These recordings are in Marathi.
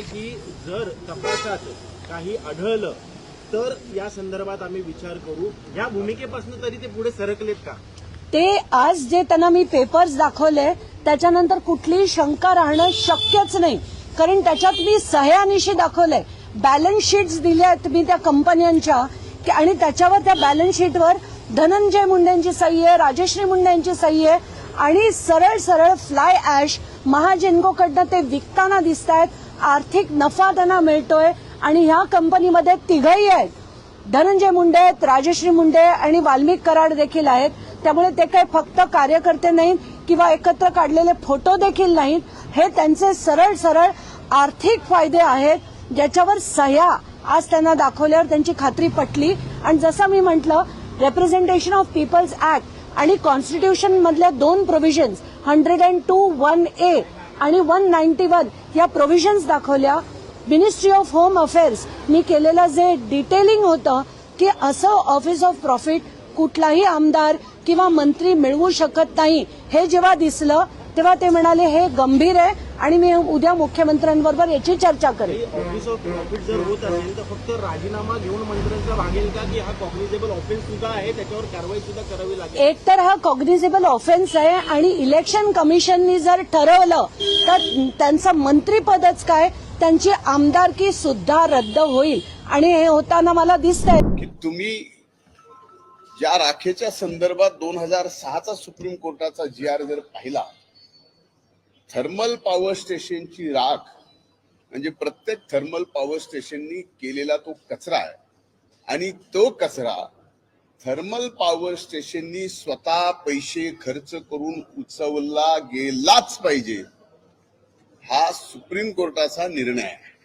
की जर तपासात काही आढळलं तर या संदर्भात आम्ही विचार करू. या भूमिकेपासून तरी ते पुढे सरकलेत का? ते आज जे त्यांना मी पेपर्स दाखवले त्याच्यानंतर कुठलीही शंका राहणं शक्यच नाही. कारण त्याच्यात मी सह्यानिशी दाखवलंय बॅलन्स शीट्स दिल्या आहेत मी त्या कंपन्यांच्या की- आणि त्याच्यावर त्या बॅलन्स शीटवर धनंजय मुंडेंची सही आहे राजश्री मुंडेंची सही आहे. आणि सरळ सरळ फ्लाय ऍश महाजेनकोकडनं ते विकताना दिसत आहेत आर्थिक नफा त्यांना मिळतोय आणि ह्या कंपनीमध्ये तिघही आहेत. धनंजय मुंडे आहेत राजश्री मुंडे आणि वाल्मिक कराड देखील आहेत. त्यामुळे ते काही फक्त कार्यकर्ते नाहीत किंवा एकत्र काढलेले फोटो देखील नाहीत. हे त्यांचे सरळ सरळ आर्थिक फायदे आहेत ज्याच्यावर सह्या आज त्यांना दाखवल्यावर त्यांची खात्री पटली. आणि जसं मी म्हटलं रेप्रेझेंटेशन ऑफ पीपल्स ऍक्ट आणि कॉन्स्टिट्यूशन मधल्या दोन provisions hundred and two one A आणि वन नाईन्टी वन या प्रोव्हिजन्स दाखवल्या. मिनिस्ट्री ऑफ होम अफेअर्स मी केलेलं जे डिटेलिंग होतं की असं ऑफिस ऑफ प्रॉफिट कुठलाही आमदार किंवा मंत्री मिळवू शकत नाही हे जेव्हा दिसलं तेव्हा ते म्हणाले हे गंभीर आहे आणि मी उद्या मुख्यमंत्र्यांबरोबर याची चर्चा करेन. ऑफिस ऑफ प्रॉफिट जर होत असेल तर फक्त राजीनामा घेऊन मंत्र्यांचा भागेल का? की हा कॉग्निजेबल ऑफेन्स सुद्धा आहे त्याच्यावर कारवाई सुद्धा करावी लागेल? एक तर हा कॉग्निझेबल ऑफेन्स आहे आणि इलेक्शन कमिशननी जर ठरवलं तर त्यांचं मंत्रीपदच काय? त्यांची आमदारकी सुद्धा रद्द होईल. आणि हे होताना मला दिसतंय की तुम्ही ज्या राखेच्या संदर्भात दोन हजार सहाचा सुप्रीम कोर्टाचा जी आर जर पाहिला थर्मल पॉवर स्टेशनची राख म्हणजे प्रत्येक थर्मल पॉवर स्टेशननी केलेला तो कचरा आहे. आणि तो कचरा थर्मल पॉवर स्टेशननी स्वतः पैसे खर्च करून उचवला गेलाच पाहिजे हा सुप्रीम कोर्टाचा निर्णय आहे.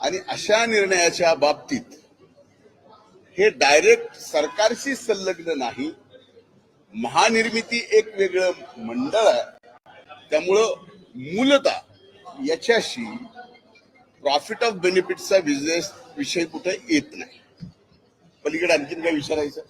आणि अशा निर्णयाच्या बाबतीत हे डायरेक्ट सरकारशी संलग्न नाही महानिर्मिती एक वेगळं मंडळ आहे. त्यामुळं मूलतः याच्याशी प्रॉफिट ऑफ बेनिफिटचा बिझनेस विषय कुठे येत नाही. पलीकडे आणखीन काय विचारायचं?